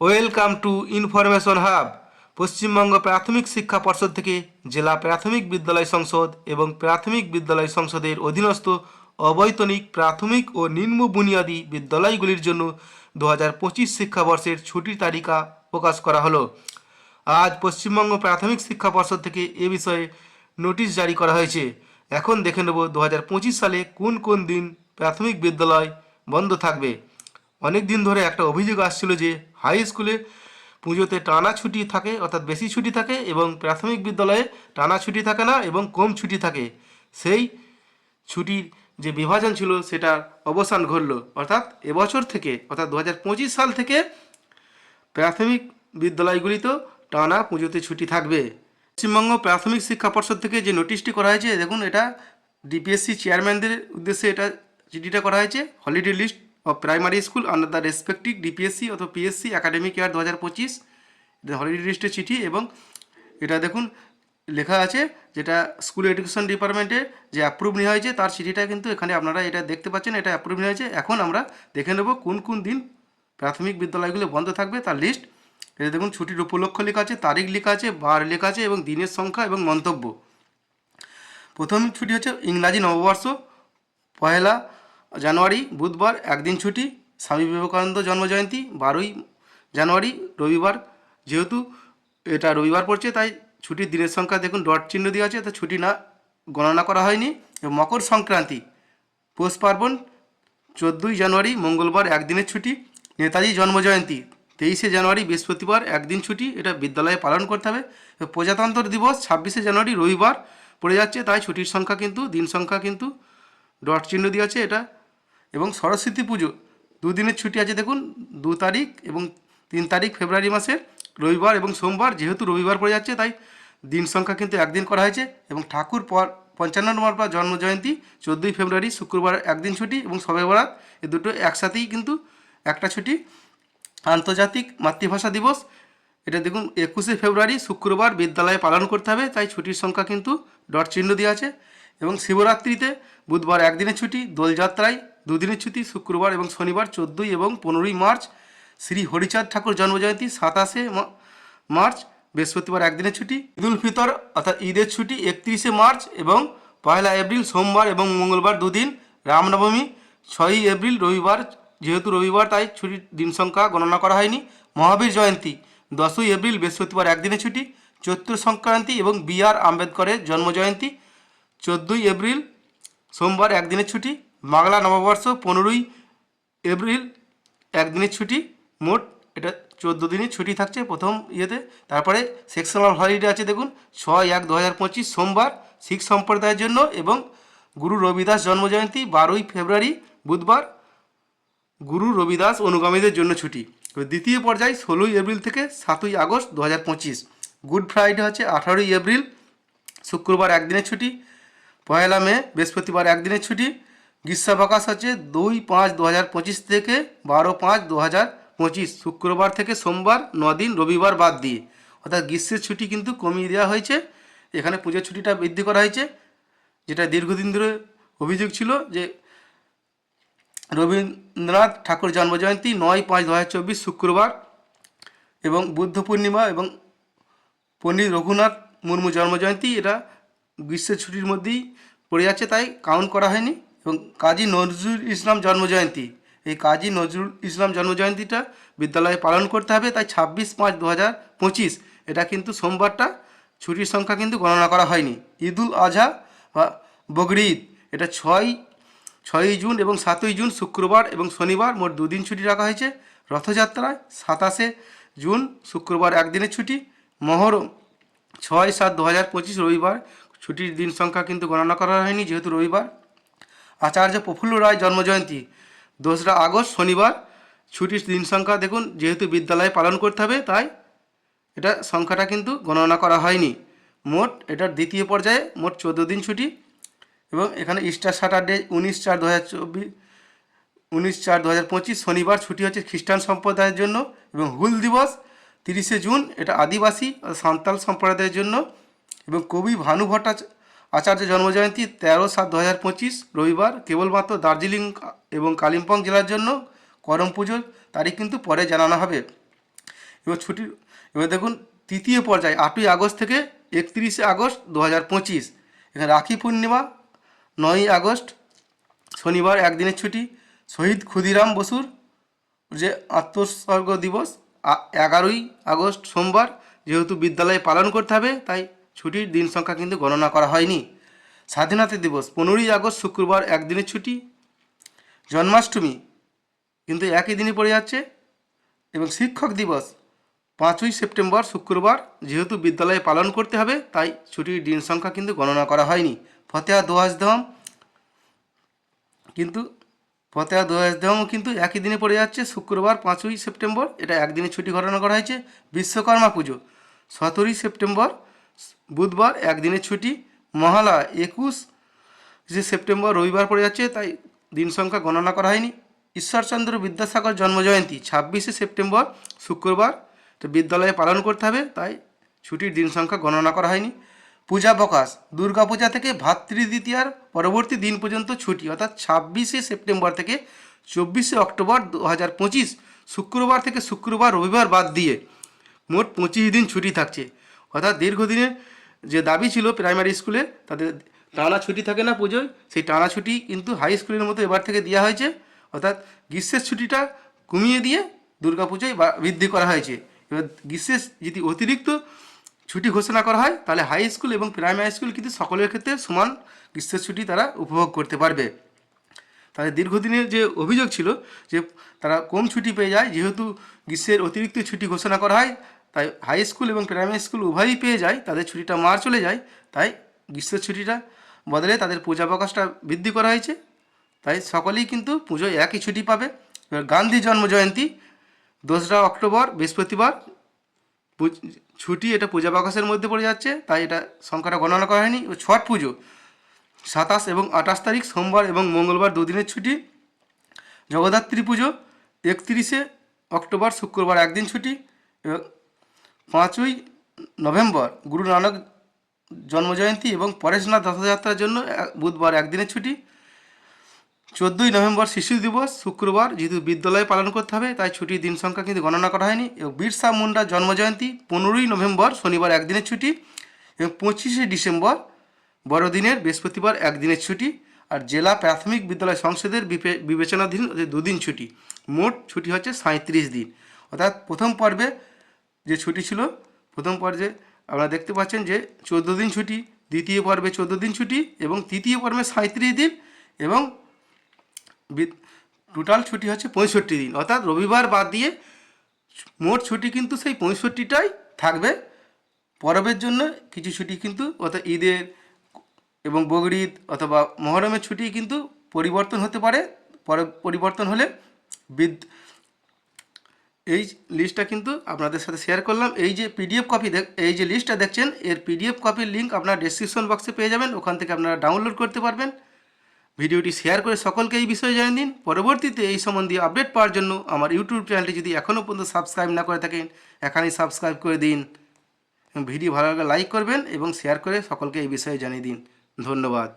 Welcome to information hub Paschimbanga Prathamik Shiksha Parshad থেকে জেলা প্রাথমিক বিদ্যালয় সংসদ এবং প্রাথমিক বিদ্যালয় সংসদের অধীনস্থ অবৈতনিক প্রাথমিক ও নিম্ন বুনিয়াদী বিদ্যালয়গুলির জন্য দু হাজার পঁচিশ শিক্ষাবর্ষের ছুটির তালিকা প্রকাশ করা হলো। আজ পশ্চিমবঙ্গ প্রাথমিক শিক্ষা পর্ষদ থেকে এ বিষয়ে নোটিশ জারি করা হয়েছে। এখন দেখে নেব দু হাজার পঁচিশ সালে কোন কোন দিন প্রাথমিক বিদ্যালয় বন্ধ থাকবে। অনেক দিন ধরে একটা অভিযোগ আসছিল যে হাই স্কুলে পুজোতে টানা ছুটি থাকে, অর্থাৎ বেশি ছুটি থাকে এবং প্রাথমিক বিদ্যালয়ে টানা ছুটি থাকে না এবং কম ছুটি থাকে। সেই ছুটির যে বিভাজন ছিল সেটার অবসান ঘটল। অর্থাৎ এবছর থেকে, অর্থাৎ দু হাজার পঁচিশ সাল থেকে প্রাথমিক বিদ্যালয়গুলিতেও টানা পুজোতে ছুটি থাকবে। পশ্চিমবঙ্গ প্রাথমিক শিক্ষা পর্ষদ থেকে যে নোটিশটি করা হয়েছে, দেখুন এটা ডিপিএসসি চেয়ারম্যানদের উদ্দেশ্যে এটা চিঠিটা করা হয়েছে, holiday list of primary school under the respective DPSC অথবা পিএসসি একাডেমিক ইয়ার দু হাজার পঁচিশ হলিডে লিস্টের চিঠি এবং এটা দেখুন, লেখা আছে যেটা স্কুল এডুকেশন ডিপার্টমেন্টে যে অ্যাপ্রুভ নেওয়া হয়েছে, তার চিঠিটা কিন্তু এখানে আপনারা এটা দেখতে পাচ্ছেন, এটা অ্যাপ্রুভ নেওয়া হয়েছে। এখন আমরা দেখে নেব কোন কোন দিন প্রাথমিক বিদ্যালয়গুলো বন্ধ থাকবে তার লিস্ট এটা দেখুন, ছুটির উপলক্ষ লেখা আছে, তারিখ লেখা আছে, বার লেখা আছে এবং দিনের সংখ্যা এবং মন্তব্য। প্রথম ছুটি হচ্ছে ইংরাজি নববর্ষ, পয়লা জানুয়ারি, বুধবার, একদিন ছুটি, স্বামী বিবেকানন্দ জন্মজয়ন্তী, বারোই জানুয়ারি, রবিবার। যেহেতু এটা রবিবার পড়ছে, তাই ছুটির দিনের সংখ্যা দেখুন, ডট চিহ্ন দেওয়া আছে, তা ছুটি না, গণনা করা হয়নি। মকর সংক্রান্তি, পৌষ পার্বণ, চোদ্দোই জানুয়ারি, মঙ্গলবার, একদিনের ছুটি, নেতাজি জন্মজয়ন্তী, তেইশে জানুয়ারি, বৃহস্পতিবার, একদিন ছুটি, এটা বিদ্যালয়ে পালন করতে হবে। প্রজাতন্ত্র দিবস, ছাব্বিশে জানুয়ারি, রবিবার পড়ে যাচ্ছে, তাই ছুটির সংখ্যা কিন্তু, দিন সংখ্যা কিন্তু, ডট চিহ্ন দিয়ে আছে, এটা এবং সরস্বতী পুজো। দুদিনের ছুটি আছে দেখুন, দু তারিখ এবং তিন তারিখ ফেব্রুয়ারি মাসের রবিবার এবং সোমবার, যেহেতু রবিবার পড়ে যাচ্ছে, তাই দিন সংখ্যা কিন্তু একদিন করা হয়েছে এবং ঠাকুর পর, পঞ্চান্ন নম্বর বা জন্মজয়ন্তী, চোদ্দোই ফেব্রুয়ারি, শুক্রবার একদিন ছুটি এবং সবে বরাত এ দুটো একসাথেই কিন্তু একটা ছুটি। আন্তর্জাতিক মাতৃভাষা দিবস, এটা দেখুন, একুশে ফেব্রুয়ারি, শুক্রবার বিদ্যালয়ে পালন করতে হবে, তাই ছুটির সংখ্যা কিন্তু ডট চিহ্ন দেওয়া আছে। এবং শিবরাত্রিতে বুধবার একদিনের ছুটি, দোলযাত্রায় দুদিনের ছুটি শুক্রবার এবং শনিবার, চোদ্দোই এবং পনেরোই মার্চ। শ্রী হরিচাঁদ ঠাকুর জন্মজয়ন্তী, সাতাশে মার্চ, বৃহস্পতিবার একদিনের ছুটি। ঈদুল ফিতর অর্থাৎ ঈদের ছুটি একত্রিশে মার্চ এবং পয়লা এপ্রিল, সোমবার এবং মঙ্গলবার দুদিন। রামনবমী, ছয়ই এপ্রিল, রবিবার, যেহেতু রবিবার তাই ছুটির দিন সংখ্যা গণনা করা হয়নি। মহাবীর জয়ন্তী, দশই এপ্রিল, বৃহস্পতিবার একদিনের ছুটি। চৈত্র সংক্রান্তি এবং বি আর আম্বেদকরের জন্মজয়ন্তী, চোদ্দোই এপ্রিল, সোমবার একদিনের ছুটি। বাংলা নববর্ষ পনেরোই এপ্রিল, একদিনের ছুটি, মোট এটা চোদ্দ দিনের ছুটি থাকছে প্রথম ইয়েতে। তারপরে সেকশনাল হলিডে আছে দেখুন, ছয় এক দু হাজার পঁচিশ সোমবার শিখ সম্প্রদায়ের জন্য এবং গুরু রবিদাস জন্মজয়ন্তী বারোই ফেব্রুয়ারি বুধবার গুরু রবিদাস অনুগামীদের জন্য ছুটি। দ্বিতীয় পর্যায়ে ষোলোই এপ্রিল থেকে সাতই আগস্ট দু হাজার পঁচিশ। গুড ফ্রাইডে হচ্ছে আঠারোই এপ্রিল, শুক্রবার একদিনের ছুটি, পয়লা মে বৃহস্পতিবার একদিনের ছুটি গ্রীষ্মাবকাশ হচ্ছে দুই পাঁচ দু হাজার পঁচিশ থেকে বারো পাঁচ দু হাজার পঁচিশ। শুক্রবার থেকে সোমবার দিন, রবিবার বাদ দিয়ে। অর্থাৎ গ্রীষ্মের ছুটি কিন্তু কমিয়ে দেওয়া হয়েছে। এখানে পুজোর ছুটিটা বৃদ্ধি করা হয়েছে। যেটা দীর্ঘদিন ধরে অভিযোগ ছিল যে রবীন্দ্রনাথ ঠাকুর জন্মজয়ন্তী নয় পাঁচ দু হাজার চব্বিশ শুক্রবার এবং বুদ্ধ পূর্ণিমা এবং পণ্ডিত রঘুনাথ মুর্মু জন্মজয়ন্তী, এটা গ্রীষ্মের ছুটির মধ্যেই পড়ে যাচ্ছে, তাই কাউন্ট করা হয়নি। এবং কাজী নজরুল ইসলাম জন্মজয়ন্তী। এই কাজী নজরুল ইসলাম জন্মজয়ন্তীটা বিদ্যালয়ে পালন করতে হবে, তাই ছাব্বিশ পাঁচ দু হাজার পঁচিশ এটা কিন্তু সোমবারটা, ছুটির সংখ্যা কিন্তু গণনা করা হয়নি। ঈদুল আজহা বা বগরি ঈদ, এটা ছয়, ছয়ই জুন এবং সাতই জুন শুক্রবার এবং শনিবার মোট দুদিন ছুটি রাখা হয়েছে। রথযাত্রায় সাতাশে জুন শুক্রবার একদিনের ছুটি মহরম ছয় সাত দু হাজার পঁচিশ রবিবার ছুটির দিন সংখ্যা কিন্তু গণনা করা হয়নি, যেহেতু রবিবার। আচার্য প্রফুল্ল রায় জন্মজয়ন্তী। দোসরা আগস্ট, শনিবার, ছুটির দিন সংখ্যা দেখুন, যেহেতু বিদ্যালয়ে পালন করতে হবে, তাই এটা সংখ্যাটা কিন্তু গণনা করা হয়নি। মোট এটার দ্বিতীয় পর্যায়ে মোট চোদ্দ দিন ছুটি এবং এখানে ইস্টার স্যাটারডে উনিশ চার দু হাজার চব্বিশ, উনিশ চার দু হাজার পঁচিশ, শনিবার ছুটি হচ্ছে খ্রিস্টান সম্প্রদায়ের জন্য এবং হুল দিবস তিরিশে জুন, এটা আদিবাসী সাঁওতাল সম্প্রদায়ের জন্য এবং কবি ভানু ভট্টাচ আচার্য জন্মজয়ন্তী তেরো সাত দু হাজার পঁচিশ, রবিবার কেবলমাত্র দার্জিলিং এবং কালিম্পং জেলার জন্য করম পুজোর তারিখ কিন্তু পরে জানানো হবে। এবার ছুটির, এবার দেখুন, তৃতীয় পর্যায়ে, আটই আগস্ট থেকে একত্রিশে আগস্ট দু হাজার পঁচিশ। এখানে রাখি পূর্ণিমা, নয়ই আগস্ট, শনিবার একদিনের ছুটি, শহীদ ক্ষুদিরাম বসুর যে আত্মোৎসর্গ দিবস এগারোই আগস্ট সোমবার যেহেতু বিদ্যালয়ে পালন করতে হবে, তাই ছুটির দিন সংখ্যা কিন্তু গণনা করা হয়নি। স্বাধীনতা দিবস, পনেরোই আগস্ট, শুক্রবার একদিনের ছুটি। জন্মাষ্টমী কিন্তু একই দিনই পড়ে যাচ্ছে এবং শিক্ষক দিবস, পাঁচই সেপ্টেম্বর, শুক্রবার যেহেতু বিদ্যালয়ে পালন করতে হবে, তাই ছুটির দিন সংখ্যা কিন্তু গণনা করা হয়নি। ফতেহা দোয়াজ দম কিন্তু, ফতেহা দোয়াজ দমও কিন্তু একই দিনে পড়ে যাচ্ছে, শুক্রবার পাঁচই সেপ্টেম্বর, এটা একদিনে ছুটি ঘটনা করা হয়েছে। বিশ্বকর্মা পুজো, সতেরোই সেপ্টেম্বর বুধবার একদিনের ছুটি। মহালয়া একুশ যে সেপ্টেম্বর রবিবার পড়ে যাচ্ছে, তাই দিন সংখ্যা গণনা করা হয়নি। ঈশ্বরচন্দ্র বিদ্যাসাগর জন্মজয়ন্তী, ছাব্বিশে সেপ্টেম্বর, শুক্রবার। তো বিদ্যালয়ে পালন করতে হবে, তাই ছুটির দিন সংখ্যা গণনা করা হয়নি। পূজা প্রকাশ দুর্গাপূজা থেকে ভাতৃদ্বিতীয়ার পরবর্তী দিন পর্যন্ত ছুটি, অর্থাৎ ছাব্বিশে সেপ্টেম্বর থেকে চব্বিশে অক্টোবর দু হাজার পঁচিশ, শুক্রবার থেকে শুক্রবার রবিবার বাদ দিয়ে মোট পঁচিশ দিন ছুটি থাকছে। অর্থাৎ দীর্ঘদিনের যে দাবি ছিল প্রাইমারি স্কুলে তাদের টানা ছুটি থাকে না পুজোয়, সেই টানা ছুটি কিন্তু হাই স্কুলের মতো এবার থেকে দেওয়া হয়েছে। অর্থাৎ গ্রীষ্মের ছুটিটা কমিয়ে দিয়ে দুর্গাপুজোয় বা- বৃদ্ধি করা হয়েছে। এবার গ্রীষ্মের যদি অতিরিক্ত ছুটি ঘোষণা করা হয়, তাহলে হাই স্কুল এবং প্রাইমারি স্কুল কিন্তু সকলের ক্ষেত্রে সমান গ্রীষ্মের ছুটি তারা উপভোগ করতে পারবে। তাদের দীর্ঘদিনের যে অভিযোগ ছিল যে তারা কম ছুটি পেয়ে যায়, যেহেতু গ্রীষ্মের অতিরিক্ত ছুটি ঘোষণা করা হয় তাই হাই স্কুল এবং প্রাইমারি স্কুল উভয়ই পেয়ে যায়, তাদের ছুটিটা মার চলে যায়, তাই গ্রীষ্মের ছুটিটা বদলে তাদের পূজা প্রকাশটা বৃদ্ধি করা হয়েছে। তাই সকলেই কিন্তু পুজোয় একই ছুটি পাবে। এবার গান্ধী জন্ম জয়ন্তী, দোসরা অক্টোবর, বৃহস্পতিবার ছুটি এটা পূজা প্রকাশের মধ্যে পড়ে যাচ্ছে, তাই এটা সংখ্যাটা গণনা করা হয়নি। ছট পুজো, সাতাশ এবং আঠাশ তারিখ, সোমবার এবং মঙ্গলবার দুদিনের ছুটি। জগদ্ধাত্রী পুজো, একত্রিশে অক্টোবর, শুক্রবার একদিন ছুটি। এবং পাঁচই নভেম্বর গুরু নানক জন্মজয়ন্তী এবং পরেশনাথ রথযাত্রার জন্য বুধবার একদিনের ছুটি। চোদ্দোই নভেম্বর শিশু দিবস, শুক্রবার যেহেতু বিদ্যালয়ে পালন করতে হবে, তাই ছুটির দিন সংখ্যা কিন্তু গণনা করা হয়নি। এবং বিরসা মুন্ডার জন্মজয়ন্তী পনেরোই নভেম্বর শনিবার একদিনের ছুটি এবং পঁচিশে ডিসেম্বর বড়দিনের বৃহস্পতিবার একদিনের ছুটি। আর জেলা প্রাথমিক বিদ্যালয় সংসদের বিবেচনাধীন দুদিন ছুটি। মোট ছুটি হচ্ছে সাঁত্রিশ দিন। অর্থাৎ প্রথম পর্বে যে ছুটি ছিল, প্রথম পর্যায়ে আপনারা দেখতে পাচ্ছেন যে চোদ্দ দিন ছুটি, দ্বিতীয় পর্বে চোদ্দ দিন ছুটি এবং তৃতীয় পর্বে সাঁত্রিশ দিন এবং টোটাল ছুটি হচ্ছে পঁয়ষট্টি দিন। অর্থাৎ রবিবার বাদ দিয়ে মোট ছুটি কিন্তু সেই পঁয়ষট্টিটাই থাকবে। পরবের জন্য কিছু ছুটি কিন্তু অর্থাৎ ঈদের এবং বগরিদ অথবা মহরমের ছুটি কিন্তু পরিবর্তন হতে পারে। পরে পরিবর্তন হলে বিদ এই লিস্টটা কিন্তু আপনাদের সাথে শেয়ার করলাম। এই যে পিডিএফ কপি এই যে লিস্টটা দেখছেন, এর পিডিএফ কপির লিঙ্ক আপনার ডেসক্রিপশন বক্সে পেয়ে যাবেন। ওখান থেকে আপনারা ডাউনলোড করতে পারবেন। ভিডিওটি শেয়ার করে সকলকে এই বিষয়ে জানিয়ে দিন। পরবর্তীতে এই সম্বন্ধীয় আপডেট পাওয়ার জন্য আমার ইউটিউব চ্যানেলটি যদি এখনও পর্যন্ত সাবস্ক্রাইব না করে থাকেন, এখানেই সাবস্ক্রাইব করে দিন। ভিডিও ভালো লাগলে লাইক করবেন এবং শেয়ার করে সকলকে এই বিষয়ে জানিয়ে দিন। ধন্যবাদ।